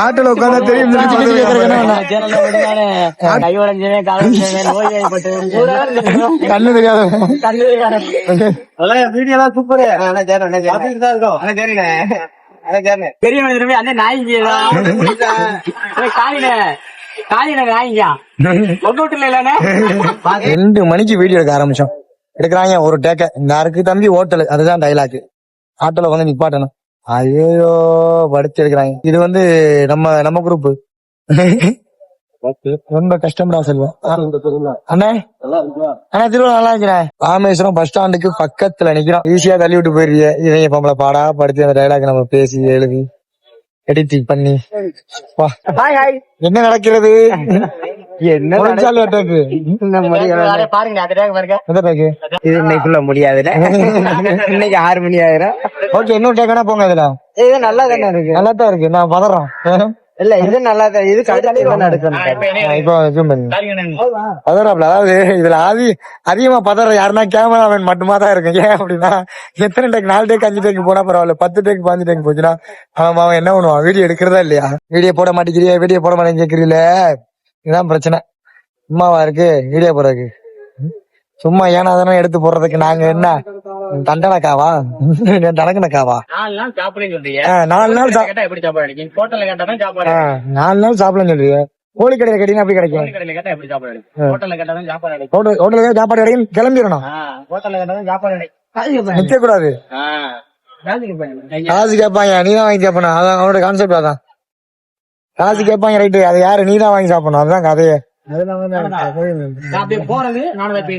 ஆட்டோல உட்காந்தா தெரியும் கண்ணு தெரியாத வீடியோ எல்லாம் சூப்பர் பெரிய மனிதருமே அண்ணன் நாய்ங்க காலின காலின நாய்ங்க ரெண்டு மணிக்கு வீடியோ எடுக்க ஆரம்பிச்சோம். எடுக்கிறாங்க ஒரு டேக்க இந்த அருக்கு தம்பி ஹோட்டல் அதுதான் டைலாக் ஆட்டோல வந்து நிப்பாட்டணும். ஐயோ படுத்து எடுக்கிறாங்க இது வந்து நம்ம நம்ம குரூப் ரொம்ப கஷ்டம்டா செல்வம் அண்ணே. அண்ணா திருவிழா நல்லா இருக்கிறேன் ராமேஸ்வரம் பஸ் ஸ்டாண்டுக்கு பக்கத்துல நிக்கிறோம். ஈஸியா தள்ளி விட்டு போயிருவிய. இவங்க பொம்பளை பாடா படுத்து அந்த டைலாக் நம்ம பேசி எழுதி எடிட்டிங் பண்ணி. வா. என்ன நடக்கிறது? என்ன பாருங்க அந்த டேக் பாருங்க. பேக்கு இது இன்னைக்குள்ள முடியாதுல. இன்னைக்கு ஆறு மணி ஆயிரும். ஓகே இன்னொரு டேக்கனா போங்க இதுல இது நல்லா தானே இருக்கு. நல்லா தான் இருக்கு. நான் பதறோம் இல்ல இது நல்லா தான் இது அதாவது இதுல ஆதி அதிகமா பதற யாருன்னா கேமராமேன் மட்டுமா தான் இருக்கும் ஏன் அப்படின்னா எத்தனை டேக் நாலு டேக் அஞ்சு டேக் போனா பரவாயில்ல. பத்து டேக் பாஞ்சு டேக் போச்சுன்னா அவன் அவன் என்ன பண்ணுவான்? வீடியோ எடுக்கிறதா இல்லையா? வீடியோ போட மாட்டேங்கிறியா வீடியோ போட மாட்டேங்க கேக்குறீல இதுதான் பிரச்சனை. சும்மாவா இருக்கு? வீடியோ போடுறதுக்கு சும்மா ஏனா தானே எடுத்து போடுறதுக்கு நாங்க என்ன? தண்டனக்காவா? தனக்கணக்காவா நாலு நாள் சொல்றீங்க. நாலு நாள் சா- கேட்டா எப்படி சாப்பாடு அடிக்கும் ஹோட்டல்ல கேட்டா தான் சாப்பாடு ஆ, நாலு நாள் சாப்பிடலாம் சொல்றீங்க. கோழி கடையில கேட்டீங்கன்னா அப்படி கிடைக்கும்? ஹோட்டல்ல சாப்பாடு கிடைக்கும். கிளம்பிடணும். நிக்க கூடாது காசு கேட்பாங்க. நீ தான் வாங்கி சாப்பிடணும் அதான் அவனோட கான்செப்ட் அதான். காசு கேட்பாங்க ரைட்டு. அது யாரு? நீ தான் வாங்கி சாப்பிடணும். அதுதான் கதையே. போறது நானும் இப்ப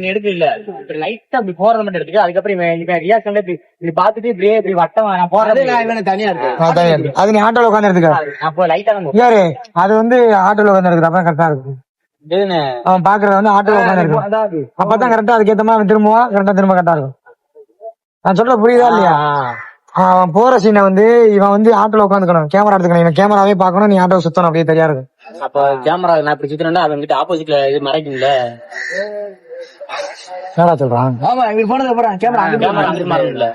லைட்டா அப்படி போறத மட்டும் எடுத்துக்க. அதுக்கப்புறம் இவன் ரியாக்ஷன்ல இப்படி பாத்துட்டு இப்படியே இப்படி வட்டம் நான் போறது இவன் தனியா இருக்கு அதான் ஏறு. அது நீ ஆட்டோல உட்காந்து எடுத்துக்க. அப்போ லைட்டா யாரு? அது வந்து ஆட்டோல உட்காந்து எடுக்கிற அப்பதான் கரெக்டா இருக்கும். அவன் பாக்குறது வந்து ஆட்டோல உட்காந்து எடுக்கும். அப்பதான் கரெக்டா அதுக்கேத்த மாதிரி திரும்புவான். கரெக்டா திரும்ப கரெக்டா இருக்கும். நான் சொல்ல புரியுதா இல்லையா? அவன் போற சீனை வந்து இவன் வந்து ஆட்டோல உட்காந்துக்கணும் கேமரா எடுத்துக்கணும். இவன் கேமராவே பார்க்கணும். நீ ஆட்டோ சுத்தணும். அப்படியே தெரியா இருக்கும் அப்ப கேமரா நான் இப்படி சுத்தினா அவன் கிட்ட ஆப்போசிட்ல இது மறைக்கும்ல. என்னடா சொல்றான்? ஆமா இவர் போனதை போறான் கேமரா கேமரா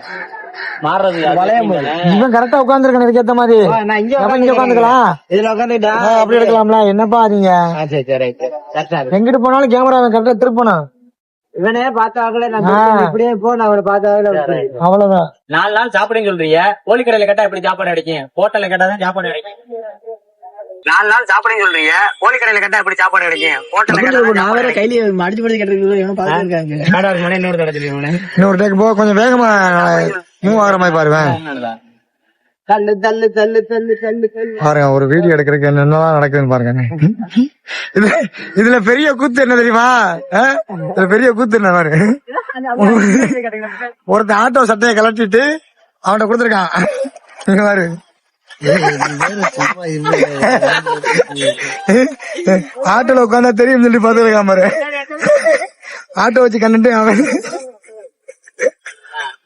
இவன் கரெக்டா உட்காந்துருக்கணும் இதுக்கேத்த மாதிரி. நான் இங்க அப்ப இங்க உட்காந்துக்கலாம் இதுல உட்காந்துட்டா அப்படி எடுக்கலாம்ல. என்னப்பா நீங்க? சரி சரி ரைட் கரெக்டா இருக்கு. எங்கிட்டு போனாலும் கேமரா கரெக்டா திருப்பணும். இவனே பார்த்தாங்களே நான். இப்படியே போ நான் அவரை பார்த்தாங்களே அவ்வளவுதான். நாலு நாள் சாப்பிடுன்னு சொல்றீங்க. கோழி கடையில கேட்டா எப்படி சாப்பாடு அடிக்கும் ஹோட்டல்ல கேட்டா தான் சாப்பாடு அடிக்கும் நாலு நாள் சாப்பிடுன்னு சொல்றீங்க. கோழி கடையில கேட்டா எப்படி சாப்பாடு அடிக்கும் ஹோட்டல்ல நான் வேற கையில மடிச்சு மடிச்சு கேட்டு இவன் பாத்துருக்காங்க இன்னொரு தடவை இன்னொரு போ கொஞ்சம் வேகமா மூவ் ஆகுற மாதிரி பாருவேன் தள்ளு தள்ளு தள்ளு தள்ளு தள்ளு தள்ளு. பாருங்க ஒரு வீடியோ எடுக்கிறதுக்கு என்னென்னலாம் நடக்குதுன்னு பாருங்க. இது இதுல பெரிய கூத்து என்ன தெரியுமா? ஆ? இதுல பெரிய கூத்து என்ன பாரு? ஒருத்தன் ஆட்டோ சட்டையை கலட்டிட்டு அவன்கிட்ட கொடுத்துருக்கான். இங்க பாரு. ஆட்டோல உட்காந்தா தெரியும் சொல்லி பாத்துருக்கான் பாரு. ஆட்டோ வச்சு கண்டுட்டு அவன் நானும் இன்னொரு எடுக்கல இல்லையா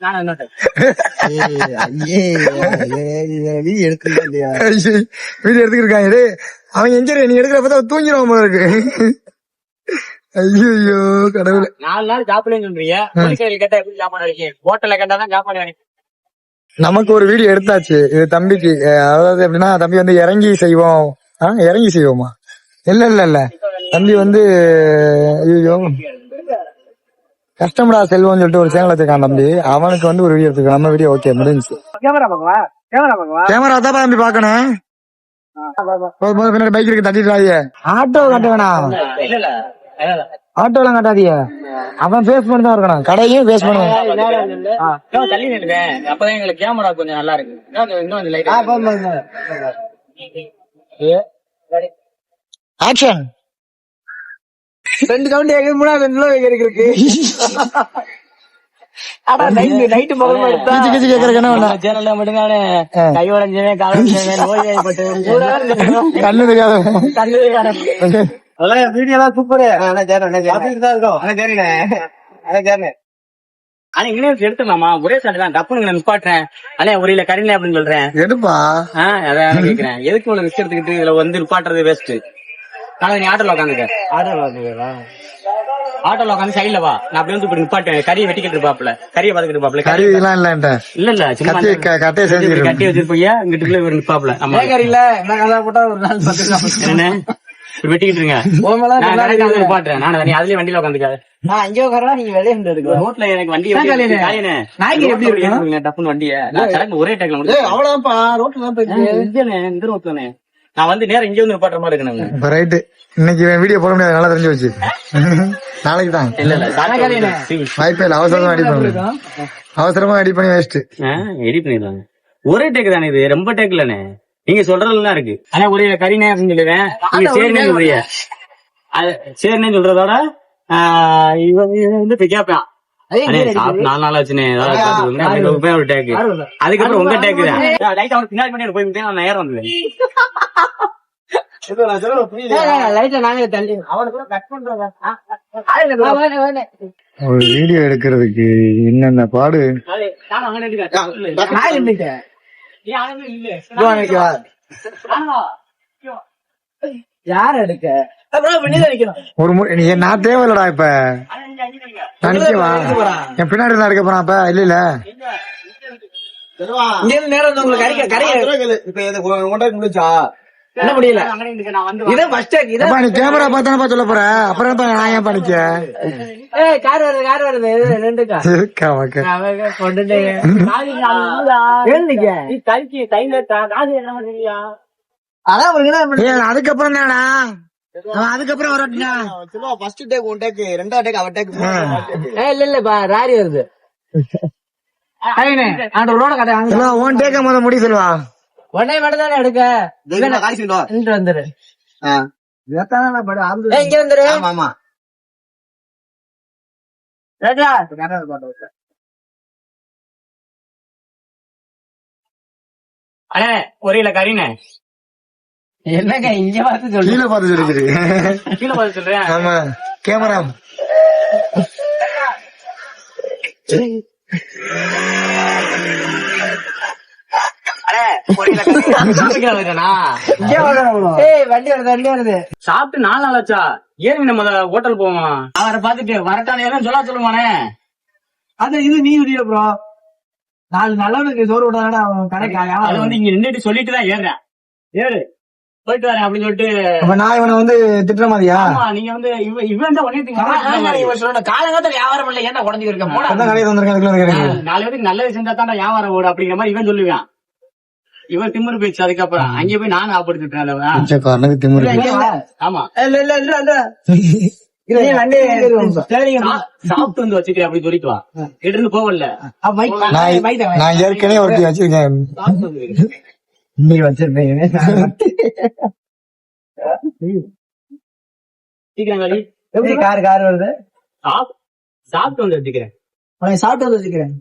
வீடியோ எடுத்துக்கிருக்காங்க டேய் அவன் எங்க நீ எடுக்கிற தான் தூங்கிடுவான் போல இருக்கு ஐயோ கடவுளே நாலு நாள் சாப்பிடுன்னு சொல்றீங்க கோழி கடையில கேட்டா எப்படி சாப்பாடு அடிக்கும் ஹோட்டல்ல கேட்டா தான் சாப்பாடு அடிக்கும் நமக்கு ஒரு வீடியோ எடுத்தாச்சு இது தம்பிக்கு அதாவது எப்படின்னா தம்பி வந்து இறங்கி செய்வோம் ஆ, இறங்கி செய்வோமா இல்ல இல்ல இல்ல தம்பி வந்து ஐயோ கஷ்டம்டா செல்வம்னு சொல்லிட்டு ஒரு சேனல் வச்சிருக்கான் தம்பி. அவனுக்கு வந்து ஒரு வீடியோ எடுத்துக்க நம்ம வீடியோ ஓகே முடிஞ்சு கேமரா பாக்கவா கேமரா பாக்கவா கேமரா தான் தம்பி பாக்கணும் போதும், பின்னாடி பைக் இருக்கு தட்டிடுறாங்க ஆட்டோ கட்ட வேணாம். இல்ல இல்ல இல்ல ஆட்டோலாம் கட்டாதீங்க. அவன் ஃபேஸ் பண்ணி தான் இருக்கணும். கடையும் பண்ணுவேன் தள்ளி நில்லுங்க. அப்பதான் எங்களுக்கு கேமரா கொஞ்சம் நல்லா இருக்கு. ஆக்ஷன் ரெண்டு கவுண்ட் எங்க மூணா ரெண்டு கிலோ எங்க இருக்கு ஆனா நைட்டு நைட்டு முதல்ல எடுத்தா கிச்சு கை உடஞ்சவே கால் உடஞ்சவே நோய் ஏற்பட்டு கண்ணு தெரியாத அதெல்லாம் வீடியோ எல்லாம் சூப்பர் ஆனா சரி அண்ணா சரி அப்படி தான் இருக்கும். ஆனா சரிண்ணே ஆனா சரிண்ணே ஆனா இங்கிலீஷ் எடுத்துடலாமா? ஒரே சாட்டு தான். டப்புனு நிப்பாட்டுறேன் அண்ணே ஒரு இல்ல கரீனே அப்படின்னு சொல்றேன். எடுப்பா. ஆஹ் அதான் கேக்குறேன். எதுக்கு உனக்கு ரிஸ்க் எடுத்துக்கிட்டு இதுல வந்து நிப்பாட்டுறது வேஸ்ட் நாளைக்கு நீ ஆட்டோல உட்காந்துக்க ஆர்டர் வாங்குவீங்களா ஆட்டோல உட்காந்து சைடுல வா. நான் அப்படியே வந்து இப்படி நிப்பாட்டேன் கறியை வெட்டிக்கிட்டு இருப்பாப்ல கறியை பாத்துக்கிட்டு இருப்பாப்ல கறி இல்லன்ட்ட இல்ல இல்ல சும்மா கத்தி க- கட்டையை செஞ்சு கட்டி வச்சிருப்பீங்க இங்கிட்டுக்குள்ள இவர் நிப்பாப்ல நம்ம இல்ல என்ன கதை போட்டா ஒரு நாள் பத்து என்ன வெட்டிக்கிட்டு இருங்க. வந்து நிப்பாட்டுறேன். நான் நீ அதுலயே வண்டியில உட்காந்துக்காது நான் இங்கே உட்காரா நீங்க வெளியே இருக்கு. ரோட்ல எனக்கு வண்டி? நாய்க்கு எப்படி இருக்கு. டப்புன்னு வண்டிய. நான் சடங்கு ஒரே டேக்ல முடிச்சு அவ்வளவுதான்ப்பா. ரோட்ல தான் போயிட்டு இந்த நான் வந்து நேரம் இங்க வந்து நிப்பாட்டுற மாதிரி இருக்கணும் இப்ப ரைட்டு இன்னைக்கு வீடியோ போட முடியாது நல்லா தெரிஞ்சு வச்சு நாளைக்கு தான். இல்ல இல்ல வாய்ப்பே இல்லை அவசரமா எடிட் பண்ண அவசரமா எடிட் பண்ணி வேஸ்ட் எடிட் பண்ணிடலாங்க. ஒரே டேக் தானே இது ரொம்ப டேக் இல்லனே நீங்க சொல்றதுல தான் இருக்கு. ஆனா ஒரே அப்படின்னு சொல்லுவேன். நீங்க சரினே சொல்றீங்க அது சரினே சொல்றதோட ஆஹ் இவன் இவன் வந்து இப்ப கேட்பான் நாலு நாள் ஆச்சுனே ஏதாவது பார்த்துக்கோங்க. அப்படின்னு ஒரு டேக் அதுக்கப்புறம் உங்க டேக் தான். போய் நேரம் வந்தேன் லைட்டா நாங்க தள்ளி அவனை கூட கட் பண்றதா ஒரு வீடியோ எடுக்கிறதுக்கு என்னென்ன பாடு. யார் எடுக்க ஒரு முறை நீ நான் தேவையில்லடா இப்ப ஆனா நீங்க அங்க நில்லுங்க. நான் நிக்கவா என் பின்னாடி தான் இருக்க போறான் அப்ப இல்ல நேரம் உங்களுக்கு என்ன முடியல? அங்க நின்னுக்க, நான் வந்து இது ஃபர்ஸ்ட் டேக் இது அப்பா நீ கேமரா பார்த்தானப்பா சொல்ல போற? அப்புறம் நான் ஏன் பண்ணிக்க? ஏய் கார் வருது கார் வருது கார் இருக்கா ஓகே அவங்க கொண்டுட்டு. எழுந்திக்க நீ கறிக்கு டைம்ல காசு என்ன பண்ணுறியா அதான் உங்களுக்கு என்ன ஏய் அதுக்கப்புறம் என்னடா அவன் அதுக்கப்புறம் வரட்டா சும்மா ஃபர்ஸ்ட் டேக் ஒன் டேக் ரெண்டாவது டேக் அவன் டேக் இல்ல இல்ல பா ராரி வருது. ஐயனே அந்த ரோட கடை அங்க எல்லாம் உன் டேக்க முத முடி சொல்லுவா. உடனே மட்டும் தானே எடுக்க இங்க வந்துரு. இங்க வந்துரு. ஆமா அண்ணே ஒரே இல்ல கறினே என்னங்க இங்க பார்த்து சொல்லு கீழே பார்த்து கீழே பார்த்து சொல்றேன் ஆமா. கேமரா. வண்டி வருது வண்டி வருது. சாப்பிட்டு நாலு நாள் ஆச்சா? ஏன் நம்ம ஹோட்டல் போவோம் அவரை பாத்துட்டு வரட்டானே சொல்ல சொல்லுவானே. அது இது நீ வீடியோ ப்ரோ நாலு நல்லவனுக்கு சோறு விடாதடா அவன் கடைக்காயா அது வந்து இங்க நின்னுட்டு சொல்லிட்டு தான் ஏறுறேன். ஏறு. போயிட்டு வரேன் அப்படின்னு சொல்லிட்டு. அப்ப நான் இவனை வந்து திட்டுற மாதிரியா? ஆமா நீங்க வந்து இவன் இவன் தான் ஒன்னே காலங்காலத்துல வியாபாரம் இல்ல ஏன்டா உடஞ்சி இருக்க? போடா. அதான் கடையை வந்திருக்கேன் அதுக்குள்ள கேக்குறீங்க நாலு பேருக்கு நல்லது செஞ்சா தான் வியாபாரம் ஓடும் அப்படிங்கிற மாதிரி இவன் சொல்லுவான். இவன் திமிரு போயிடுச்சு அதுக்கப்புறம் அங்கே போய் நானும் ஆப்படுத்திட்டேன் திமிரு. ஆமா. இல்ல இல்ல இல்ல இல்ல. சாப்பிட்டு வந்து வச்சுட்டு அப்படி சொல்லிட்டு வா. கிட்ட இருந்து போகல. நான் நான் ஏற்கனவே ஒருத்தி வச்சிருக்கேன். நீ வச்சிருந்தீங்க சீக்கிரம் கார் கார் வருது? சாப்- சாப்பிட்டு வந்து வச்சுக்கிறேன். சாப்பிட்டு வந்து வச்சுக்கிறேன்.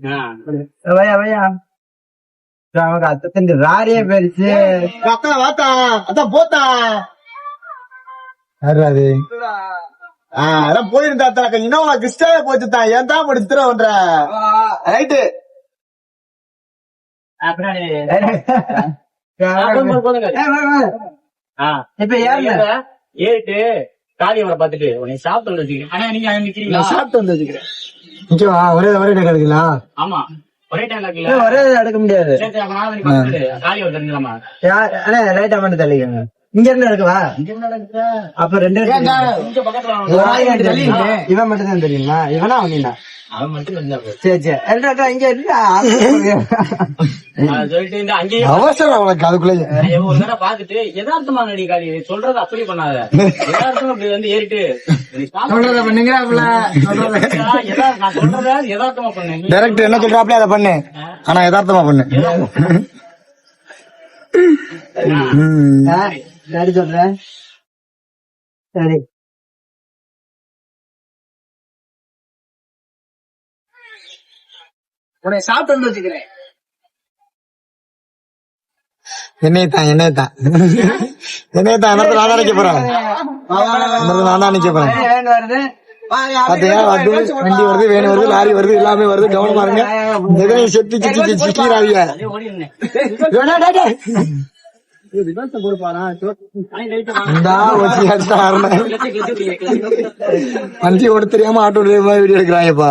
ராரியே பெருசு அத்தான் வாத்தா அதான் போத்தா. யாரு அது ஆஹ் அதான் போயிருந்தா அத்தா. இன்னும் கிறிஸ்டாவே போச்சுதான் ஏன் தான் படுத்துற ஒன்ற ரைட்டு. இப்ப ஏறுற, ஏறிட்டு காளியவரை பாத்துட்டு உன்னை சாப்பிட்டு வந்து வச்சுக்கிறேன். ஆனா நீங்க சாப்பிட்டு வந்து வச்சுக்கிறேன். ஒரே ஒரே டேக் எடுக்கலா ஆமா. ஒரே ஒரே எடுக்க முடியாது. அண்ணே லைட்டா மட்டும் தள்ளிக்கங்க. இங்க இருந்து எடுக்கவா அப்ப ரெண்டு? இவன் மட்டும் தான் தெரியுமா? இவனா அவனா அவசரம் நான் ஒரு தடவை பாத்துட்டு யதார்த்தமா நடி காளி? சொல்றது அப்படி பண்ணாத. யதார்த்தம் அப்படி வந்து ஏறிட்டு யதார்த்தமா பண்ணு. டைரக்டர் என்ன சொல்றாப்ல அதை பண்ணு. ஆனா யதார்த்தமா பண்ணு. சரி. சொல்றேன் சரி. உன்னை சாப்பிட்டு வந்து வச்சுக்கிறேன் என்னைய தான் என்னைய தான் என்னைய தான் அந்த நான் தான் நிக்க போறேன் அந்த நான் தான் நிக்க போறேன் பாத்தீங்களா வண்டி வருது வேன் வருது லாரி வருது எல்லாமே வருது கவனமா இருங்க செத்து சிக்கி சிக்கிறாதீங்க வண்டி ஓட தெரியாம ஆட்டோ டிரைவர் வீடியோ எடுக்கிறாங்கப்பா.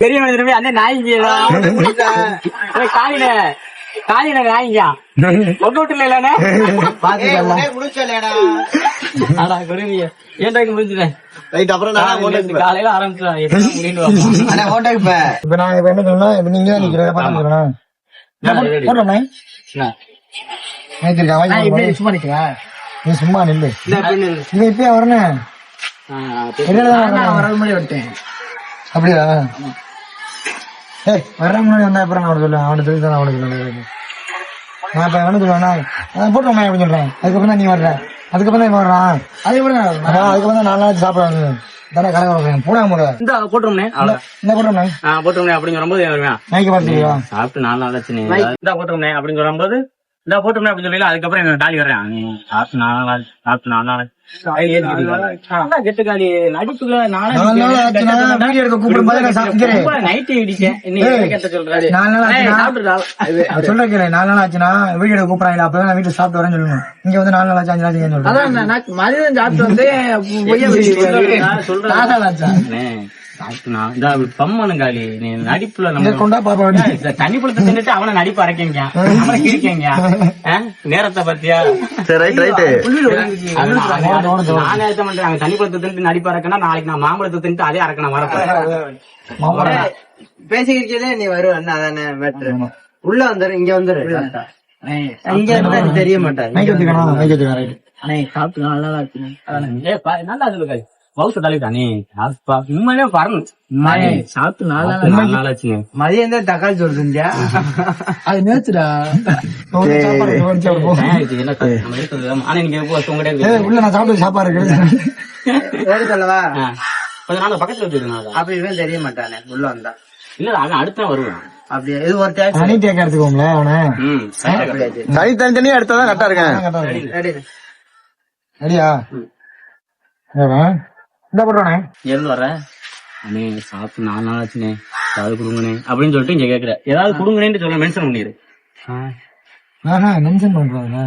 பெரிய மனிதனமே அண்ணே நாய்ங்க காலின காலின நாய்ங்க ஒட்டு விட்டுல கொடுங்க முடிஞ்சுட்டேன் ரைட் அப்புறம் நான் காலையில ஆரம்பிச்சிடலாம். இப்ப நான் இப்ப என்ன சொல்லணும் இப்ப நீங்க தான் நிக்கிறேன் போடுறோம் சும்மா நிக்கிறேன் நீ சும்மா நில்லு. நீ இப்பயே வரணும். இடையில தான் வரணும். அப்படியா? ஏய் முன்னாடி வந்தா அப்புறம் நான் அவனுக்கு சொல்லுவேன். அவனுக்கு தெரிஞ்சு தான் அவனுக்கு நான் இப்ப என்ன சொல்லுவேன்னா போட்டோம் அப்படின்னு சொல்றேன். அதுக்கப்புறம் தான் நீ வர்ற. அதுக்கப்புறம் தான் வர்றான். அதுக்கப்புறம் அதுக்கப்புறம் தான் நாலு நாள் சாப்பிடுவாங்க தானே கடை போடா இந்த போட்டுருமே இந்த போட்டுருமே அப்படின்னு சொல்லும்போது பார்த்துக்கியா சாப்பிட்டு நாலு நாள் ஆச்சுன்னு இந்த போட்டுருமே அப்படின்னு சொல்லும்போது இந்த போட்டுருமே அப்படின்னு சொல்லி அதுக்கப்புறம் எங்க டாலி வர்றேன். சாப்பிட்டு நாலு நாள் ஆச்சு, சாப்பிட்டு நாலு நாள் ஆச்சு. கையில ஏத்திக்கிட்டு நல்லா கெட்டு காலி நடிப்புல நாலு நாள் ஆச்சுன்னா வீடியோ எடுக்க கூப்பிடும் போது நான் இடிச்சேன் கெட்ட சொல்றாரு நாலு நாள் சொல்றேன் நாலு நாள் வீடியோ எடுக்க அப்பதான் வீட்டுல சாப்பிட்டு வரேன்னு சொல்லுவேன் இங்க வந்து நாலு நாள் ஆச்சு அஞ்சு நாள் ஆச்சுன்னு சொல்றேன். மதியம் சாப்பிட்டு வந்து நான் சொல்றேன். நாலு நாள் ஆச்சா அண்ணே, சாப்பிட்டு நான் இந்த பம்மனு காலி நீ நடிப்புல இங்க நம்ம கொண்டா பாப்பா வேண்டி இந்த தண்ணி பழத்தை தின்னுட்டு அவனை நடிப்பு அரைக்கங்க அவனை கிழிக்கங்க ஆ? நேரத்தை பத்தியா சரி ரைட் ரைட் நான் நானே ஏத்த மாட்டேன் அங்க தண்ணி பழத்தை தின்னுட்டு நடிப்பு அரைக்கணும் நாளைக்கு நான் மாம்பழத்தை தின்னுட்டு அதே அரைக்கணும் வரப்ப. பேசிக்கிறதே நீ வருவ. அதானே உள்ள வந்துரு இங்க வந்துரு. இங்க இருந்தா தெரிய சாப்பிட்டு நல்லா இருக்கு நல்லா சொல்லுங்க. பவுசு தலைவிட்டானே உண்மையிலே வரணும் சாப்பிட்டு நல்லா நாலு நாள் ஆச்சுங்க. மதியம் தான் தக்காளி சோறு செஞ்சா அது எடுத்தது. ஆனா நீங்க உங்ககிட்ட. உள்ள நான் சாப்பிட்டு சாப்பாடு இருக்கு சொல்லவா. கொஞ்ச நாள் பக்கத்துல இவன் தெரிய மாட்டானே உள்ள வந்தா. இல்ல அவன் அடுத்து தான் வருவான். அப்படியே? இது ஒரு டேக்ஸ் அனி டேக் எடுத்துக்கோங்களே அவனை. ம் சரி. தனி தனித்தனியா எடுத்தா தான் கரெக்டா இருக்கேன் ரெடி. ரெடியா? இந்த போட்டோனே இருந்து வர அண்ணே சாப்பிட்டு நாலு நாள் ஆச்சுனே ஏதாவது கொடுங்கண்ணே. அப்படின்னு சொல்லிட்டு இங்க கேக்குற. ஏதாவது கொடுங்கண்ணேன்னு சொல்ல மென்ஷன் பண்ணிரு ஆஹா மென்ஷன் பண்றாங்க